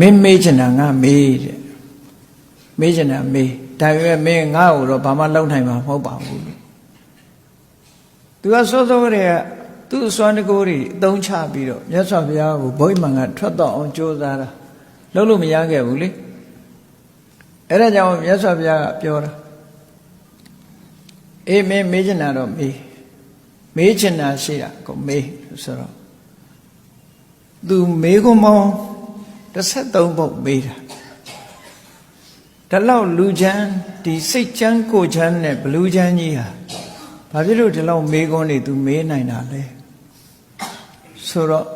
မင်းမေးချင်တာငါမေးတဲ့မေးချင်တာမေးဒါပေမဲ့မင်းငါ့ကိုတော့ဘာမှလုပ်နိုင်မှာမဟုတ်ပါဘူးလို့သူကစောစောကတည်းကသူ့အစွမ်းတကိုးတွေအသုံးချပြီးတော့မြတ်စွာဘုရားကိုဘုရားမန်ကထွက်တော့အောင်ကြိုးစားတာလုပ်လို့မရခဲ့ဘူးလေအဲ့ဒါကြောင့်မြတ်စွာဘုရားကပြောတာအေးမင်းမေးချင်တာတော့မေးမေးချင်တာရှိတာကိုမေးဆိုတော့သူမေးခွန်းပေါင်း 13ပုတ်မေးတာဒါလောက်လူချမ်းဒီစိတ်ချမ်းကိုချမ်းနဲ့ဘလူချမ်းကြီးဟာဘာဖြစ်လို့ဒီလောက်မေးခွန်းနေသူမေးနိုင်တာလဲဆိုတော့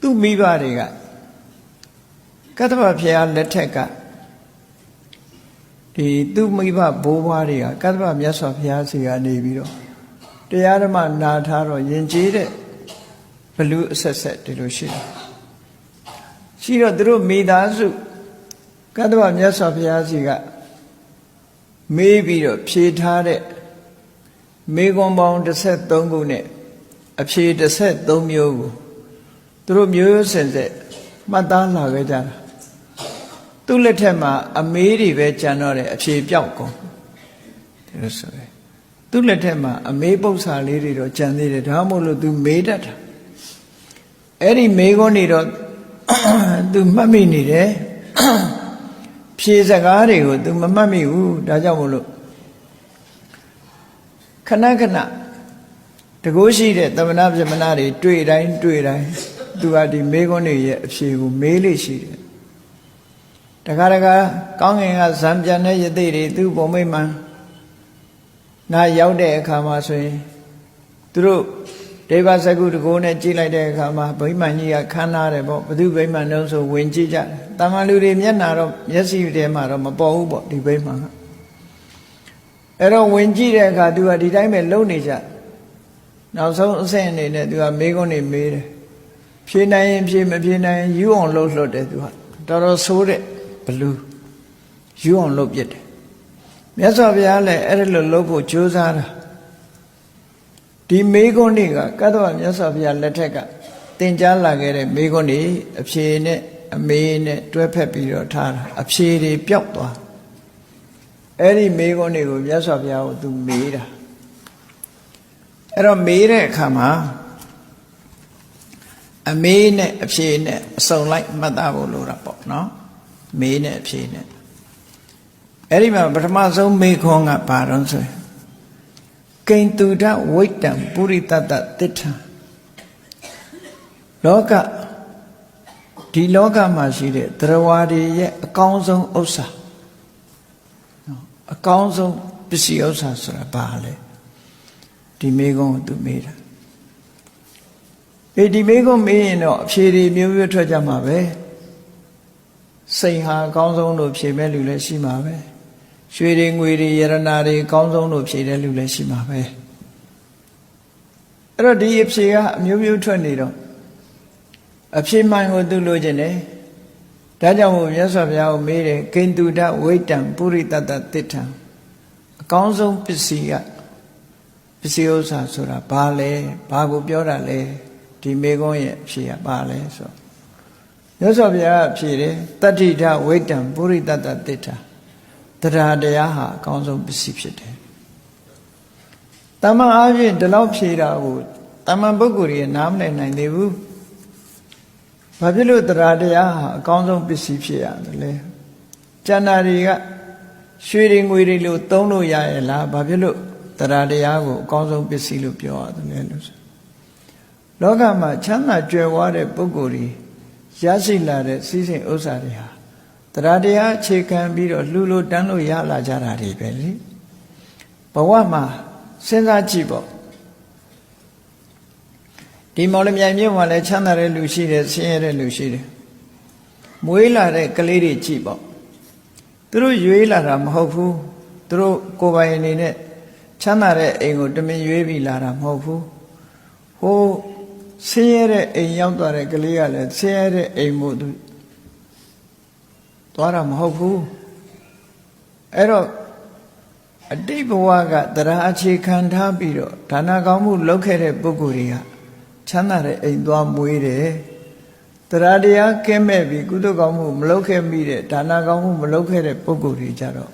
သူ့မိဘတွေကကတ္တဗဖျားလက်ထက်ကဒီသူ့မိဘဘိုးဘွားတွေကကတ္တဗမြတ်စွာဘုရားစီကနေပြီးတော့တရားဓမ္မနာထားတော့ယဉ်ကျေးတဲ့ဘလူအဆက်ဆက်ဒီလိုရှိတယ် ရှိတော့သူတို့မိသားစုကတ္တဗမြတ်စွာဘုရားစီကမေးပြီးတော့ဖြေထားတဲ့မေကွန်ပေါင်း13ခုနဲ့အဖြေ13မျိုးကိုသူတို့မျိုးရိုးစင်ဆက်မှတ်သားလာခဲ့ကြတာသူ့လက်ထက်မှာအမေးတွေပဲကြံတော့တယ်အဖြေပြောက်ကုန်ဒီလိုဆိုရယ်သူ့လက်ထက်မှာအမေးပု္ပ္ပာလေးတွေတော့ကြံသေးတယ်ဒါမှမဟုတ်လို့ तू မေးတတ်တာအဲ့ဒီမေးခွန်းနေတော့ သူမှတ်မိနေတယ်ဖြေစကားတွေကို तू မမှတ်မိဘူးဒါကြောင့်မို့လို့ခဏခဏတကိုးရှိတဲ့သမဏဗဇမနာတွေတွေ့တိုင်းတွေ့တိုင်း तू ဟာဒီမေခွန်းတွေရဲ့အဖြေကိုမေးလေရှိတယ်တခါတခါကောင်းငင်ကဇံပြန်တဲ့ယသိတွေသူ့ပုံမိတ်မှနာရောက်တဲ့အခါမှာဆိုရင်သူတို့ ဒေဝစကုတကိုးနဲ့ကြည့်လိုက်တဲ့အခါမှာဗိမာန်ကြီးကခမ်းနားတယ်ပေါ့ဘသူဗိမာန်တုံးဆိုဝင်ကြည့်ကြတယ်တာမန်လူတွေမျက်နာတော့မျက်စိထဲမှာတော့မပေါ်ဘူးပေါ့ဒီဗိမာန်ကအဲ့တော့ဝင်ကြည့်တဲ့အခါသူကဒီတိုင်းပဲလုံနေကြနောက်ဆုံးအဆင့်အနေနဲ့သူကမေးခွန်းနေမေးတယ်ဖြေနိုင်ရင်ဖြေမဖြေနိုင်ရင်ယူအောင်လှုပ်လှုပ်တယ်သူကတော်တော်ဆိုးတဲ့ဘလူးယူအောင်လှုပ်ပြစ်တယ်မြတ်စွာဘုရားလည်းအဲ့ဒါလိုလှုပ်ဖို့ကြိုးစားတာ ဒီမေးခွန်းတွေကကတ္တဝမြတ်စွာဘုရားလက်ထက်ကသင်ကြားလာခဲ့တဲ့မေးခွန်းတွေအဖြေနဲ့အမေနဲ့တွဲဖက်ပြီးတော့ထားတာအဖြေတွေပျောက်သွားအဲ့ဒီမေးခွန်းတွေကိုမြတ်စွာဘုရားကိုသူမေးတာအဲ့တော့မေးတဲ့အခါမှာအမေးနဲ့အဖြေနဲ့အစုံလိုက်မှတ်သားဖို့လိုတာပေါ့နော်မေးနဲ့အဖြေနဲ့အဲ့ဒီမှာပထမဆုံးမေးခွန်းကဘာတော့ဆိုရင် ကိဉ္တုဒဝိတ္တံပုရိတတ္တတိဋ္ဌံလောကဒီလောကမှာရှိတဲ့တရားဝါတွေရဲ့အကောင်းဆုံးဥစ္စာနော်အကောင်းဆုံးပစ္စည်းဥစ္စာဆိုတာဘာလဲဒီမေးခွန်းကိုသူမေးတာအေးဒီမေးခွန်းမေးရင်တော့အဖြေတွေမျိုးမျိုးထွက်ကြမှာပဲစိတ်ဟာအကောင်းဆုံးလို့ဖြေမဲ့လူလည်းရှိမှာပဲ ရွှေတွေငွေတွေယရနာတွေအကောင်းဆုံးလို့ဖြေတဲ့လူလည်းရှိမှာပဲအဲ့တော့ဒီအဖြေကအမျိုးမျိုးထွက်နေတော့အဖြေမှန်ကိုသူလိုချင်တယ်ဒါကြောင့်မို့မြတ်စွာဘုရားကိုမေးတယ်ကိန္တုဒဝိတ္တံပုရိတတ္တတိဋ္ဌံအကောင်းဆုံးပစ္စည်းကပစ္စည်းဥစ္စာဆိုတာဘာလဲဘာကိုပြောတာလဲဒီမေကုန်းရဲ့အဖြေကဘာလဲဆိုမြတ်စွာဘုရားဖြေတယ်တတ္တိထဝိတ္တံပုရိတတ္တတိဋ္ဌံ တရားတရားဟာအကောင်းဆုံးပစ္စည်းဖြစ်တယ်တမန်အားဖြင့်ဒီလောက်ဖြေတာကိုတမန်ပုဂ္ဂိုလ်ရဲ့နားမလည်နိုင်သေးဘူးဘာဖြစ်လို့တရားတရားဟာအကောင်းဆုံးပစ္စည်းဖြစ်ရတယ်လဲကျန်တာတွေကရွှေတွေငွေတွေလို့သုံးလို့ရရဲ့လားဘာဖြစ်လို့တရားတရားကိုအကောင်းဆုံးပစ္စည်းလို့ပြောရတယ်လဲလို့ဆိုလောကမှာချမ်းသာကြွယ်ဝတဲ့ပုဂ္ဂိုလ်တွေရရှိလာတဲ့စီးစိမ်ဥစ္စာတွေဟာ တရားတရားအခြေခံပြီးတော့လှူလို့တန်းလို့ရလာကြတာတွေပဲလေဘဝမှာစဉ်းစားကြည့်ပေါ့ဒီမော်လမြိုင်မြို့မှာလည်းချမ်းသာတဲ့လူရှိတယ်ဆင်းရဲတဲ့လူရှိတယ်မွေးလာတဲ့ကလေးတွေကြည့်ပေါ့သူတို့ရွေးလာတာမဟုတ်ဘူးသူတို့ကိုယ်ပိုင်အနေနဲ့ချမ်းသာတဲ့အိမ်ကိုတမင်ရွေးပြီးလာတာမဟုတ်ဘူးဟိုဆင်းရဲတဲ့အိမ်ရောက်သွားတဲ့ကလေးကလည်းဆင်းရဲတဲ့အိမ်မို့သူ သွားတာမဟုတ်ဘူးအဲ့တော့အတိတ်ဘဝကတရားအခြေခံထားပြီးတော့ဒါနကောင်းမှုလုပ်ခဲ့တဲ့ပုဂ္ဂိုလ်တွေကချမ်းသာတဲ့အိမ်သွားမွေးတယ်တရားတရားကင်းမဲ့ပြီးကုသိုလ်ကောင်းမှုမလုပ်ခဲ့မိတဲ့ဒါနကောင်းမှုမလုပ်ခဲ့တဲ့ပုဂ္ဂိုလ်တွေကြတော့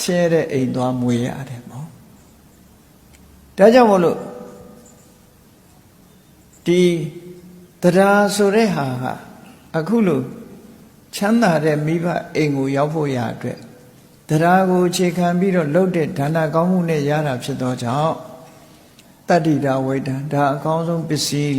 ဆင်းရဲတဲ့အိမ်သွားမွေရတယ်ပေါ့ဒါကြောင့်မို့လို့ဒီတရားဆိုတဲ့ဟာကအခုလို့ ချမ်းသာတဲ့မိဘအိမ်ကိုရောက်ဖို့ရအတွက်တရားကိုအခြေခံပြီးတော့လုပ်တဲ့ဒါနကောင်းမှုနဲ့ရတာဖြစ်သောကြောင့်တတ္တိတာဝိဒံဒါအကောင်းဆုံးပစ္စည်း